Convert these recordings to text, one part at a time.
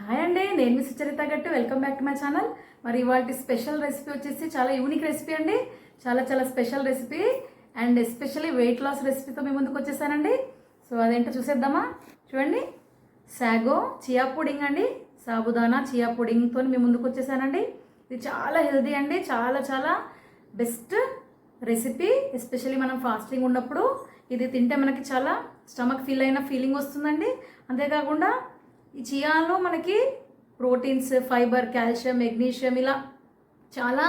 Hi అండి నేను మీ Sucharita Gattu. Welcome back to my channel మరి ఇవాళ స్పెషల్ రెసిపీ వచ్చేసి చాలా యూనిక్ రెసిపీ అండి. చాలా చాలా special recipe and especially weight loss రెసిపీతో మీ ముందుకు వచ్చేసానండి. సో అదేంటో చూసేద్దామా? చూడండి. సాగో చియా పుడింగ్ అండి. సాబుదానా చియా పుడింగ్తో మీ ముందుకు వచ్చేసానండి. ఇది చాలా హెల్దీ అండి. చాలా చాలా బెస్ట్ రెసిపీ ఎస్పెషల్లీ మనం ఫాస్టింగ్ ఉన్నప్పుడు. ఇది తింటే మనకి చాలా స్టమక్ ఫీల్ అయిన ఫీలింగ్ వస్తుందండి. అంతేకాకుండా ఈ చియాలో మనకి ప్రోటీన్స్ ఫైబర్ కాల్షియం మెగ్నీషియం ఇలా చాలా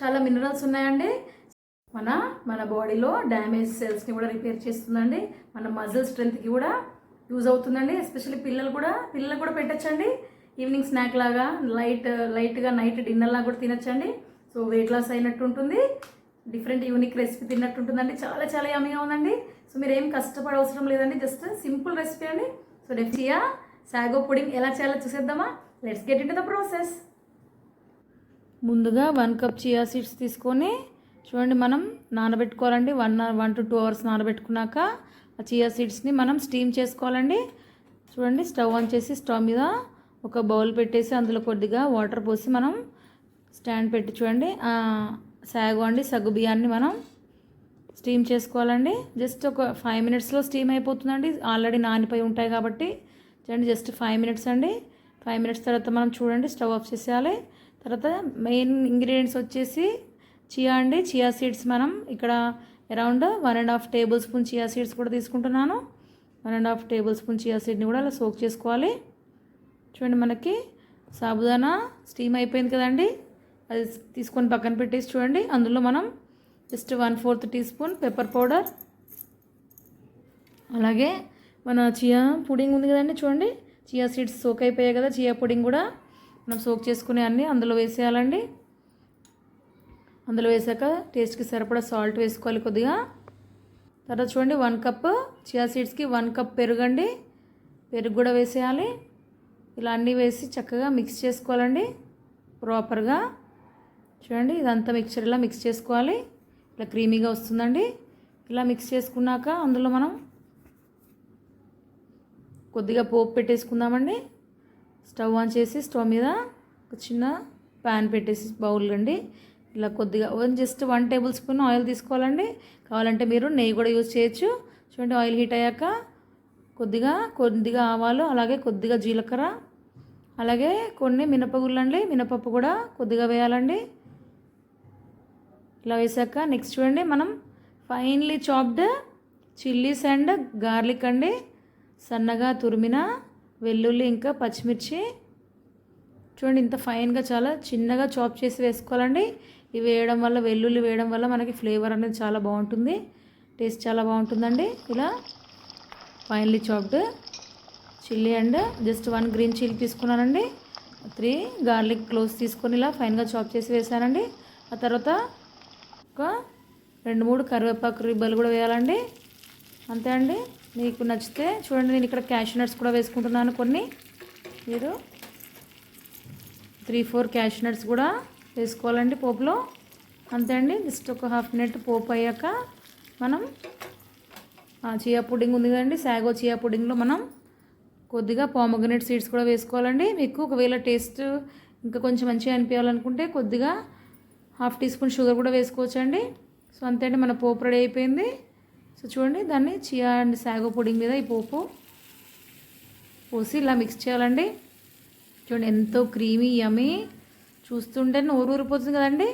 చాలా మినరల్స్ ఉన్నాయండి. మన మన బాడీలో డ్యామేజ్ సెల్స్ని కూడా రిపేర్ చేస్తుందండి. మన మజిల్ స్ట్రెంత్కి కూడా యూజ్ అవుతుందండి. ఎస్పెషల్లీ పిల్లలు కూడా పిల్లలు కూడా పెట్టచ్చండి. ఈవినింగ్ స్నాక్ లాగా లైట్ లైట్గా నైట్ డిన్నర్ లాగా కూడా తినచ్చండి. సో వెయిట్ లాస్ అయినట్టు ఉంటుంది. డిఫరెంట్ యూనిక్ రెసిపీ తిన్నట్టు ఉంటుందండి. చాలా చాలా యమ్మీగా ఉందండి. సో మీరు ఏం కష్టపడ అవసరం లేదండి. జస్ట్ సింపుల్ రెసిపీ అండి. సో డెఫియా సాగో పుడింగ్ ఎలా చేయాలో చూసేద్దామా? Let's get in the process ముందుగా వన్ కప్ చియా సీడ్స్ తీసుకొని చూడండి మనం నానబెట్టుకోవాలండి. One one to two hours నానబెట్టుకున్నాక ఆ చియా సీడ్స్ని మనం స్టీమ్ చేసుకోవాలండి. చూడండి స్టవ్ ఆన్ చేసి స్టవ్ మీద ఒక బౌల్ పెట్టేసి అందులో కొద్దిగా వాటర్ పోసి మనం స్టాండ్ పెట్టి చూడండి సాగు అండి సగ్గు బియ్యాన్ని మనం స్టీమ్ చేసుకోవాలండి. జస్ట్ ఒక ఫైవ్ మినిట్స్లో స్టీమ్ అయిపోతుందండి. ఆల్రెడీ నానిపోయి ఉంటాయి కాబట్టి చూడండి జస్ట్ ఫైవ్ మినిట్స్ అండి. ఫైవ్ మినిట్స్ తర్వాత మనం చూడండి స్టవ్ ఆఫ్ చేసేయాలి. తర్వాత మెయిన్ ఇంగ్రీడియంట్స్ వచ్చేసి చియా అండి. చియా సీడ్స్ మనం ఇక్కడ around one and half tablespoon chia seeds కూడా తీసుకుంటున్నాను. One and half tablespoon chia సీడ్ని కూడా అలా సోక్ చేసుకోవాలి. చూడండి మనకి సాబుదానా స్టీమ్ అయిపోయింది కదండి. అది తీసుకొని పక్కన పెట్టేసి చూడండి. అందులో మనం just one fourth teaspoon pepper powder అలాగే మన చియా పుడింగ్ ఉంది కదండి చూడండి. చియా సీడ్స్ సోక్ అయిపోయాయి కదా చియా పుడింగ్ కూడా మనం సోక్ చేసుకునే అన్నీ అందులో వేసేయాలండి. అందులో వేసాక టేస్ట్కి సరిపడా సాల్ట్ వేసుకోవాలి కొద్దిగా. తర్వాత చూడండి వన్ కప్ చియా సీడ్స్కి వన్ కప్ పెరుగండి పెరుగు కూడా వేసేయాలి. ఇలా అన్నీ వేసి చక్కగా మిక్స్ చేసుకోవాలండి. ప్రాపర్గా చూడండి ఇదంతా మిక్చర్ ఇలా మిక్స్ చేసుకోవాలి. ఇలా క్రీమీగా వస్తుందండి. ఇలా మిక్స్ చేసుకున్నాక అందులో మనం కొద్దిగా పోపు పెట్టేసుకుందామండి. స్టవ్ ఆన్ చేసి స్టవ్ మీద ఒక చిన్న ప్యాన్ పెట్టేసి బౌల్ అండి ఇలా కొద్దిగా just one tablespoon oil తీసుకోవాలండి. కావాలంటే మీరు నెయ్యి కూడా యూజ్ చేయొచ్చు. చూడండి ఆయిల్ హీట్ అయ్యాక కొద్దిగా కొద్దిగా ఆవాలు అలాగే కొద్దిగా జీలకర్ర అలాగే కొన్ని మినపగుళ్ళు అండి మినపప్పు కూడా కొద్దిగా వేయాలండి. ఇలా వేసాక నెక్స్ట్ చూడండి మనం finely chopped chillies and garlic అండి. సన్నగా తురిమిన వెల్లుల్లి ఇంకా పచ్చిమిర్చి. చూడండి ఇంత ఫైన్గా చాలా చిన్నగా చాప్ చేసి వేసుకోవాలండి. ఇవి వేయడం వల్ల వెల్లుల్లి వేయడం వల్ల మనకి ఫ్లేవర్ అనేది చాలా బాగుంటుంది. టేస్ట్ చాలా బాగుంటుందండి. ఇలా finely chopped chilli and just one green chilli తీసుకున్నానండి. త్రీ గార్లిక్ క్లోవ్స్ తీసుకొని ఇలా ఫైన్గా చాప్ చేసి వేసానండి. ఆ తర్వాత ఒక రెండు మూడు కరివేపాకు రిబ్బలు కూడా వేయాలండి. అంతే అండి. మీకు నచ్చితే చూడండి నేను ఇక్కడ క్యాష్ నట్స్ కూడా వేసుకుంటున్నాను కొన్ని. మీరు త్రీ ఫోర్ క్యాష్ నట్స్ కూడా వేసుకోవాలండి పోపులో. అంతే అండి జస్ట్ ఒక హాఫ్ మినిట్ పోపు అయ్యాక మనం చియా పుడింగ్ ఉంది కదండి సాగో చియా పుడింగ్లో మనం కొద్దిగా పామోగనెట్ సీడ్స్ కూడా వేసుకోవాలండి. మీకు ఒకవేళ టేస్ట్ ఇంకా కొంచెం మంచిగా అనిపించాలనుకుంటే కొద్దిగా హాఫ్ టీ స్పూన్ షుగర్ కూడా వేసుకోవచ్చండి. సో అంతే అండి మన పోపు రెడీ అయిపోయింది. సో చూడండి దాన్ని చియా అండ్ సాగో పుడింగ్ మీద ఈ పోపు పోసి ఇలా మిక్స్ చేయాలండి. చూడండి ఎంతో క్రీమీ యమీ చూస్తుంటే నోరు ఊరిపోతుంది కదండి.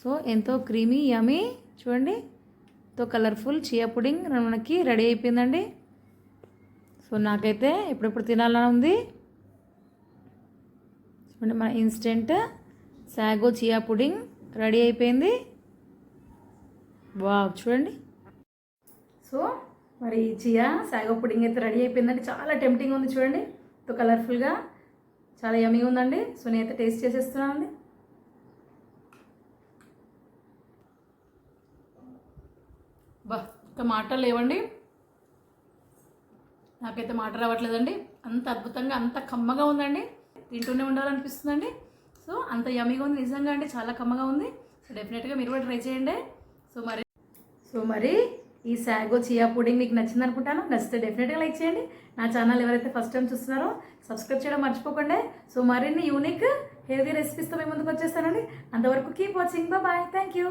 సో ఎంతో క్రీమీ యమీ చూడండి ఎంతో కలర్ఫుల్ చియా పుడింగ్ మనకి రెడీ అయిపోయిందండి. సో నాకైతే ఎప్పుడెప్పుడు తినాలని ఉంది. చూడండి మన instant sago chia pudding ready అయిపోయింది. వా చూడండి. సో మరి చియా సాగో పుడింగ్ అయితే రెడీ అయిపోయిందండి. చాలా టెంప్టింగ్ ఉంది చూడండి. తో కలర్ఫుల్గా చాలా యమీ ఉందండి. సో నేనైతే టేస్ట్ చేసేస్తున్నానండి. బా ఇంకా మాటలు లేవండి. నాకైతే మాట రావట్లేదండి. అంత అద్భుతంగా అంత కమ్మగా ఉందండి. తింటూనే ఉండాలనిపిస్తుందండి. సో అంత యమీగా ఉంది. నిజంగా అండి చాలా కమ్మగా ఉంది. సో డెఫినెట్గా మీరు కూడా ట్రై చేయండి. సో మరి సో మరి ఈ శాగో చియా పుడింగ్ మీకు నచ్చింది అనుకుంటాను. నచ్చితే డెఫినెట్గా లైక్ చేయండి. నా ఛానల్ ఎవరైతే ఫస్ట్ టైం చూస్తున్నారో సబ్స్క్రైబ్ చేయడం మర్చిపోకండి. సో మరిన్ని యూనిక్ హెల్దీ రెసిపీస్తో మేము ముందుకు వచ్చేస్తానండి. అంతవరకు keep watching bye thank you